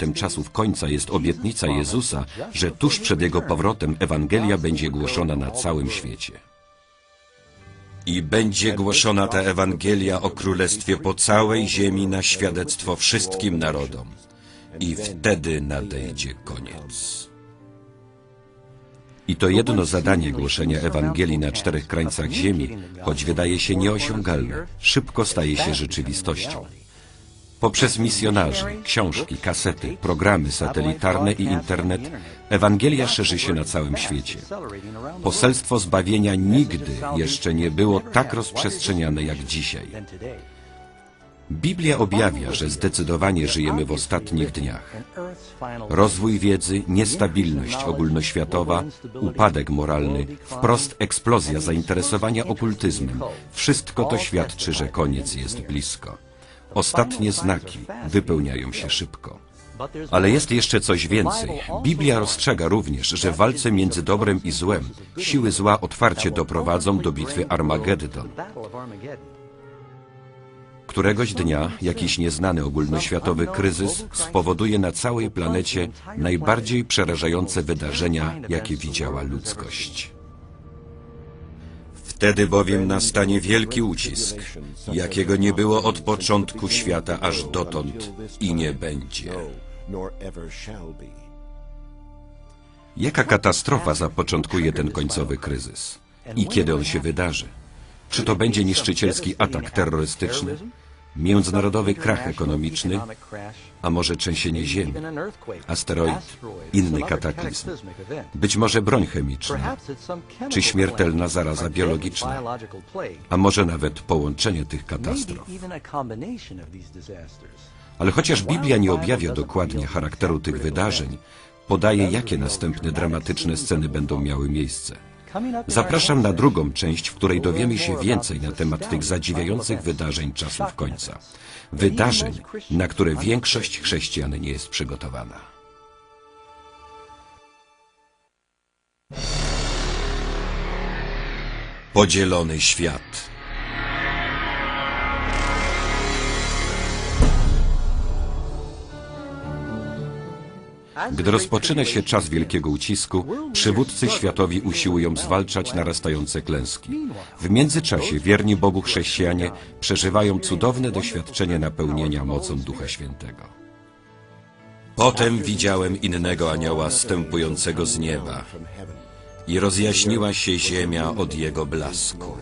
elementem czasów końca jest obietnica Jezusa, że tuż przed Jego powrotem Ewangelia będzie głoszona na całym świecie. I będzie głoszona ta Ewangelia o Królestwie po całej ziemi na świadectwo wszystkim narodom. I wtedy nadejdzie koniec. I to jedno zadanie głoszenia Ewangelii na czterech krańcach ziemi, choć wydaje się nieosiągalne, szybko staje się rzeczywistością. Poprzez misjonarzy, książki, kasety, programy satelitarne i internet, Ewangelia szerzy się na całym świecie. Poselstwo zbawienia nigdy jeszcze nie było tak rozprzestrzeniane jak dzisiaj. Biblia objawia, że zdecydowanie żyjemy w ostatnich dniach. Rozwój wiedzy, niestabilność ogólnoświatowa, upadek moralny, wprost eksplozja zainteresowania okultyzmem wszystko to świadczy, że koniec jest blisko. Ostatnie znaki wypełniają się szybko. Ale jest jeszcze coś więcej. Biblia rozstrzega również, że w walce między dobrem i złem siły zła otwarcie doprowadzą do bitwy Armageddon. Któregoś dnia jakiś nieznany ogólnoświatowy kryzys spowoduje na całej planecie najbardziej przerażające wydarzenia, jakie widziała ludzkość. Wtedy bowiem nastanie wielki ucisk, jakiego nie było od początku świata aż dotąd i nie będzie. Jaka katastrofa zapoczątkuje ten końcowy kryzys? I kiedy on się wydarzy? Czy to będzie niszczycielski atak terrorystyczny? Międzynarodowy krach ekonomiczny? A może trzęsienie ziemi? Asteroid? Inny kataklizm? Być może broń chemiczna? Czy śmiertelna zaraza biologiczna? A może nawet połączenie tych katastrof? Ale chociaż Biblia nie objawia dokładnie charakteru tych wydarzeń, podaje, jakie następne dramatyczne sceny będą miały miejsce. Zapraszam na drugą część, w której dowiemy się więcej na temat tych zadziwiających wydarzeń czasów końca. Wydarzeń, na które większość chrześcijan nie jest przygotowana. Podzielony świat. Gdy rozpoczyna się czas wielkiego ucisku, przywódcy światowi usiłują zwalczać narastające klęski. W międzyczasie wierni Bogu chrześcijanie przeżywają cudowne doświadczenie napełnienia mocą Ducha Świętego. Potem widziałem innego anioła stępującego z nieba i rozjaśniła się ziemia od jego blasku.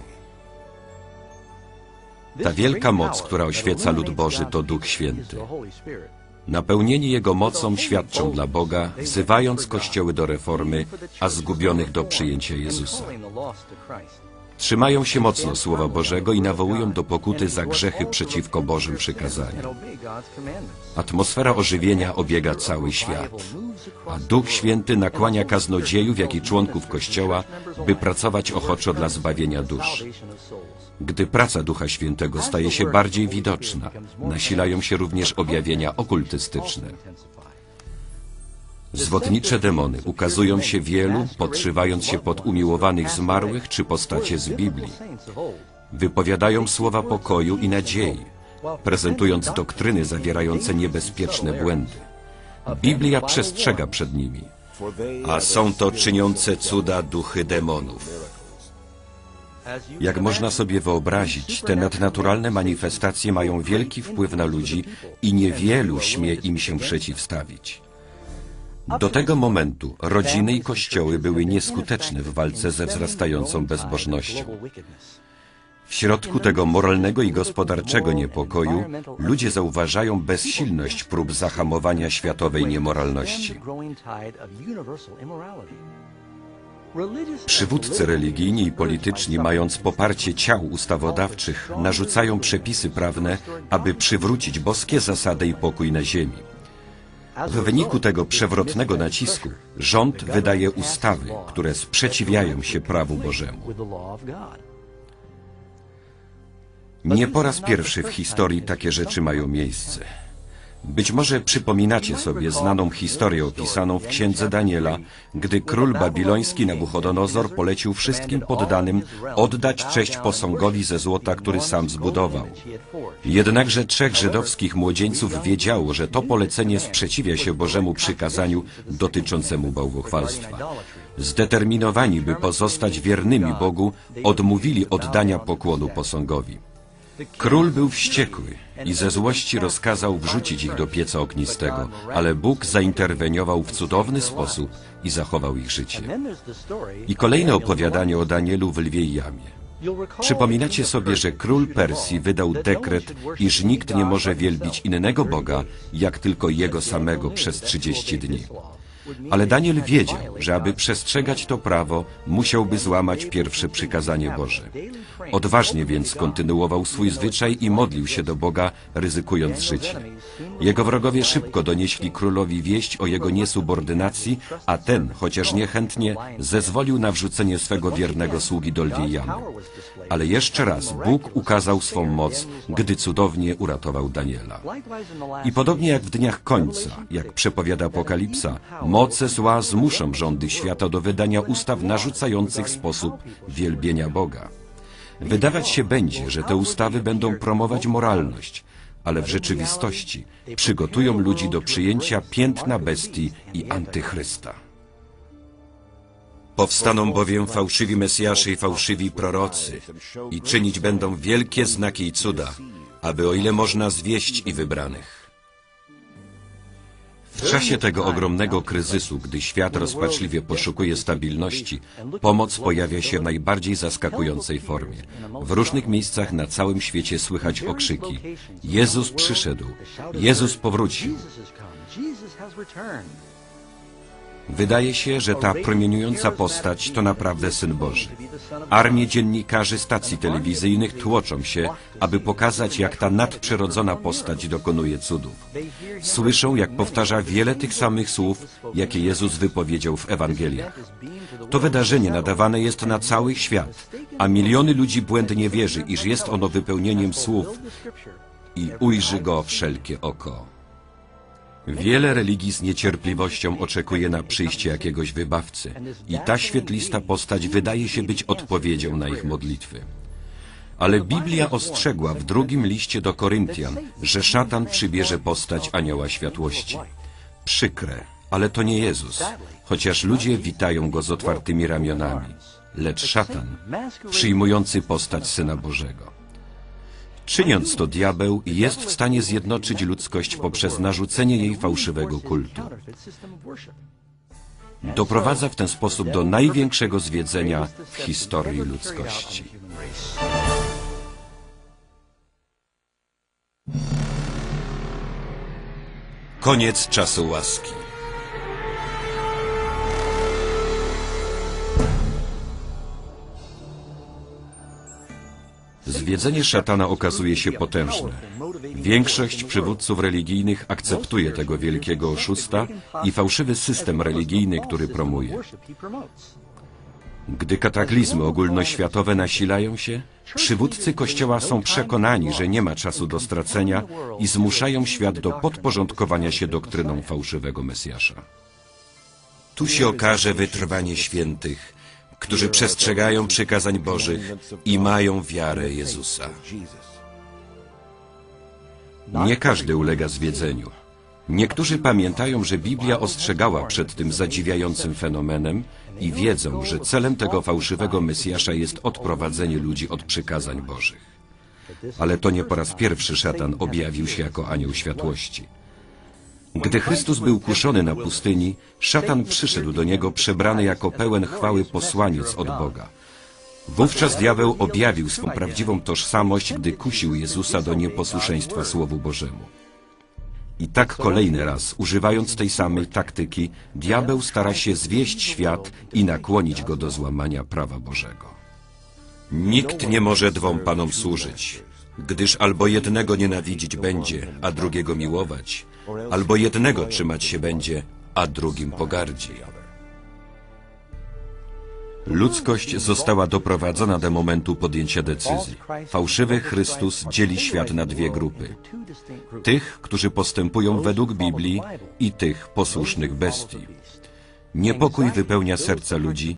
Ta wielka moc, która oświeca lud Boży, to Duch Święty. Napełnieni Jego mocą świadczą dla Boga, wzywając kościoły do reformy, a zgubionych do przyjęcia Jezusa. Trzymają się mocno Słowa Bożego i nawołują do pokuty za grzechy przeciwko Bożym przykazaniom. Atmosfera ożywienia obiega cały świat, a Duch Święty nakłania kaznodziejów, jak i członków Kościoła, by pracować ochoczo dla zbawienia dusz. Gdy praca Ducha Świętego staje się bardziej widoczna, nasilają się również objawienia okultystyczne. Zwodnicze demony ukazują się wielu, podszywając się pod umiłowanych zmarłych czy postacie z Biblii. Wypowiadają słowa pokoju i nadziei, prezentując doktryny zawierające niebezpieczne błędy. Biblia przestrzega przed nimi. A są to czyniące cuda duchy demonów. Jak można sobie wyobrazić, te nadnaturalne manifestacje mają wielki wpływ na ludzi i niewielu śmie im się przeciwstawić. Do tego momentu rodziny i kościoły były nieskuteczne w walce ze wzrastającą bezbożnością. W środku tego moralnego i gospodarczego niepokoju ludzie zauważają bezsilność prób zahamowania światowej niemoralności. Przywódcy religijni i polityczni, mając poparcie ciał ustawodawczych, narzucają przepisy prawne, aby przywrócić boskie zasady i pokój na ziemi. W wyniku tego przewrotnego nacisku rząd wydaje ustawy, które sprzeciwiają się prawu Bożemu. Nie po raz pierwszy w historii takie rzeczy mają miejsce. Być może przypominacie sobie znaną historię opisaną w księdze Daniela, gdy król babiloński Nabuchodonozor polecił wszystkim poddanym oddać cześć posągowi ze złota, który sam zbudował. Jednakże trzech żydowskich młodzieńców wiedziało, że to polecenie sprzeciwia się Bożemu przykazaniu dotyczącemu bałwochwalstwa. Zdeterminowani, by pozostać wiernymi Bogu, odmówili oddania pokłonu posągowi. Król był wściekły i ze złości rozkazał wrzucić ich do pieca ognistego, ale Bóg zainterweniował w cudowny sposób i zachował ich życie. I kolejne opowiadanie o Danielu w lwiej jamie. Przypominacie sobie, że król Persji wydał dekret, iż nikt nie może wielbić innego Boga, jak tylko jego samego przez 30 dni. Ale Daniel wiedział, że aby przestrzegać to prawo, musiałby złamać pierwsze przykazanie Boże. Odważnie więc kontynuował swój zwyczaj i modlił się do Boga, ryzykując życie. Jego wrogowie szybko donieśli królowi wieść o jego niesubordynacji, a ten, chociaż niechętnie, zezwolił na wrzucenie swego wiernego sługi do lwiej jamy. Ale jeszcze raz Bóg ukazał swą moc, gdy cudownie uratował Daniela. I podobnie jak w dniach końca, jak przepowiada Apokalipsa, moce zła zmuszą rządy świata do wydania ustaw narzucających sposób wielbienia Boga. Wydawać się będzie, że te ustawy będą promować moralność, ale w rzeczywistości przygotują ludzi do przyjęcia piętna bestii i antychrysta. Powstaną bowiem fałszywi Mesjasze i fałszywi prorocy i czynić będą wielkie znaki i cuda, aby o ile można zwieść i wybranych. W czasie tego ogromnego kryzysu, gdy świat rozpaczliwie poszukuje stabilności, pomoc pojawia się w najbardziej zaskakującej formie. W różnych miejscach na całym świecie słychać okrzyki: Jezus przyszedł, Jezus powrócił. Wydaje się, że ta promieniująca postać to naprawdę Syn Boży. Armie dziennikarzy stacji telewizyjnych tłoczą się, aby pokazać, jak ta nadprzyrodzona postać dokonuje cudów. Słyszą, jak powtarza wiele tych samych słów, jakie Jezus wypowiedział w Ewangeliach. To wydarzenie nadawane jest na cały świat, a miliony ludzi błędnie wierzy, iż jest ono wypełnieniem słów i ujrzy go wszelkie oko. Wiele religii z niecierpliwością oczekuje na przyjście jakiegoś wybawcy i ta świetlista postać wydaje się być odpowiedzią na ich modlitwy. Ale Biblia ostrzegła w drugim liście do Koryntian, że szatan przybierze postać anioła światłości. Przykre, ale to nie Jezus, chociaż ludzie witają go z otwartymi ramionami, lecz szatan przyjmujący postać Syna Bożego. Czyniąc to diabeł jest w stanie zjednoczyć ludzkość poprzez narzucenie jej fałszywego kultu. Doprowadza w ten sposób do największego zwiedzenia w historii ludzkości. Koniec czasu łaski. Zwiedzenie szatana okazuje się potężne. Większość przywódców religijnych akceptuje tego wielkiego oszusta i fałszywy system religijny, który promuje. Gdy kataklizmy ogólnoświatowe nasilają się, przywódcy Kościoła są przekonani, że nie ma czasu do stracenia i zmuszają świat do podporządkowania się doktryną fałszywego Mesjasza. Tu się okaże wytrwanie świętych, którzy przestrzegają przykazań Bożych i mają wiarę Jezusa. Nie każdy ulega zwiedzeniu. Niektórzy pamiętają, że Biblia ostrzegała przed tym zadziwiającym fenomenem i wiedzą, że celem tego fałszywego Mesjasza jest odprowadzenie ludzi od przykazań Bożych. Ale to nie po raz pierwszy szatan objawił się jako anioł światłości. Gdy Chrystus był kuszony na pustyni, szatan przyszedł do niego przebrany jako pełen chwały posłaniec od Boga. Wówczas diabeł objawił swą prawdziwą tożsamość, gdy kusił Jezusa do nieposłuszeństwa Słowu Bożemu. I tak kolejny raz, używając tej samej taktyki, diabeł stara się zwieść świat i nakłonić go do złamania prawa Bożego. Nikt nie może dwom panom służyć, gdyż albo jednego nienawidzić będzie, a drugiego miłować, albo jednego trzymać się będzie, a drugim pogardzi. Ludzkość została doprowadzona do momentu podjęcia decyzji. Fałszywy Chrystus dzieli świat na dwie grupy. Tych, którzy postępują według Biblii i tych posłusznych bestii. Niepokój wypełnia serca ludzi,